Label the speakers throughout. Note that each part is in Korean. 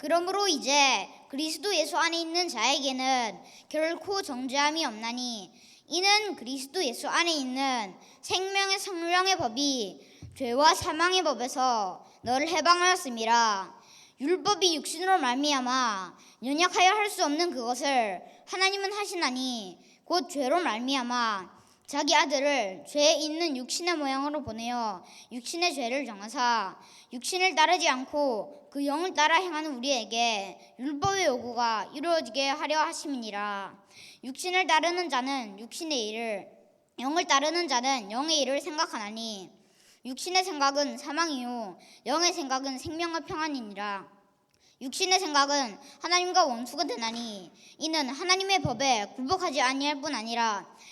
Speaker 1: 그러므로 이제 그리스도 예수 안에 있는 자에게는 결코 정죄함이 없나니 이는 그리스도 예수 안에 있는 생명의 성령의 법이 죄와 사망의 법에서 너를 해방하였음이라 율법이 육신으로 말미암아 연약하여 할 수 없는 그것을 하나님은 하시나니 곧 죄로 말미암아 자기 아들을 죄 있는 육신의 모양으로 보내어 육신의 죄를 정하사 육신을 따르지 않고 그 영을 따라 행하는 우리에게 율법의 요구가 이루어지게 하려 하심이니라. 육신을 따르는 자는 육신의 일을 영을 따르는 자는 영의 일을 생각하나니 육신의 생각은 사망이요 영의 생각은 생명과 평안이니라. 육신의 생각은 하나님과 원수가 되나니 이는 하나님의 법에 굴복하지 아니할 뿐 아니라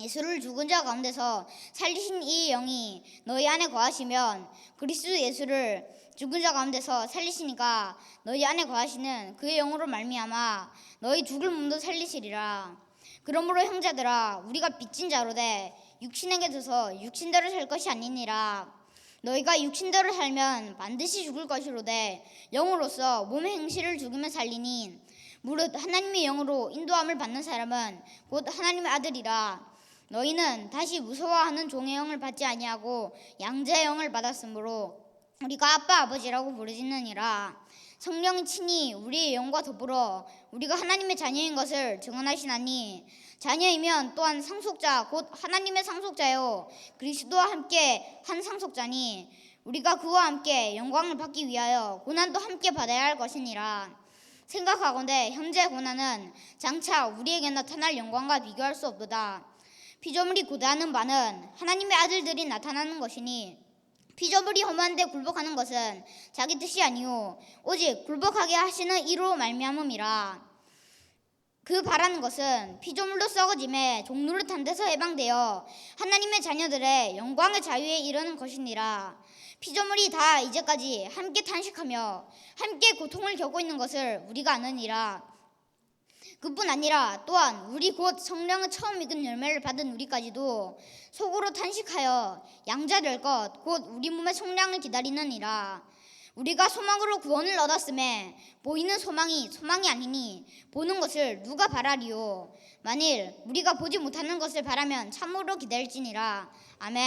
Speaker 1: 예수를 죽은 자 가운데서 살리신 이 영이 너희 안에 거하시면 그리스도 예수를 죽은 자 가운데서 살리시니까 너희 안에 거하시는 그의 영으로 말미암아 너희 죽을 몸도 살리시리라. 그러므로 형제들아 우리가 빚진 자로되 육신에게 져서 육신대로 살 것이 아니니라. 너희가 육신대로 살면 반드시 죽을 것이로되 영으로서 몸의 행실을 죽이며 살리니 무릇 하나님의 영으로 인도함을 받는 사람은 곧 하나님의 아들이라 너희는 다시 무서워하는 종의 영을 받지 아니하고 양자의 영을 받았으므로 우리가 아빠 아버지라고 부르짖느니라. 성령이 친히 우리의 영과 더불어 우리가 하나님의 자녀인 것을 증언하시나니 자녀이면 또한 상속자 곧 하나님의 상속자요. 그리스도와 함께 한 상속자니 우리가 그와 함께 영광을 받기 위하여 고난도 함께 받아야 할 것이니라. 생각하건대 현재 고난은 장차 우리에게 나타날 영광과 비교할 수 없도다 피조물이 고대하는 바는 하나님의 아들들이 나타나는 것이니 피조물이 험한데 굴복하는 것은 자기 뜻이 아니요 오직 굴복하게 하시는 이로 말미암음이라. 그 바라는 것은 피조물도 썩어짐에 종노릇한 데서 해방되어 하나님의 자녀들의 영광의 자유에 이르는 것이니라. 피조물이 다 이제까지 함께 탄식하며 함께 고통을 겪고 있는 것을 우리가 아느니라 그뿐 아니라 또한 우리 곧 성령을 처음 믿은 열매를 받은 우리까지도 속으로 탄식하여 양자 될 것 곧 우리 몸의 성량을 기다리느니라. 우리가 소망으로 구원을 얻었음에 보이는 소망이 소망이 아니니 보는 것을 누가 바라리요? 만일 우리가 보지 못하는 것을 바라면 참으로 기다릴지니라. 아멘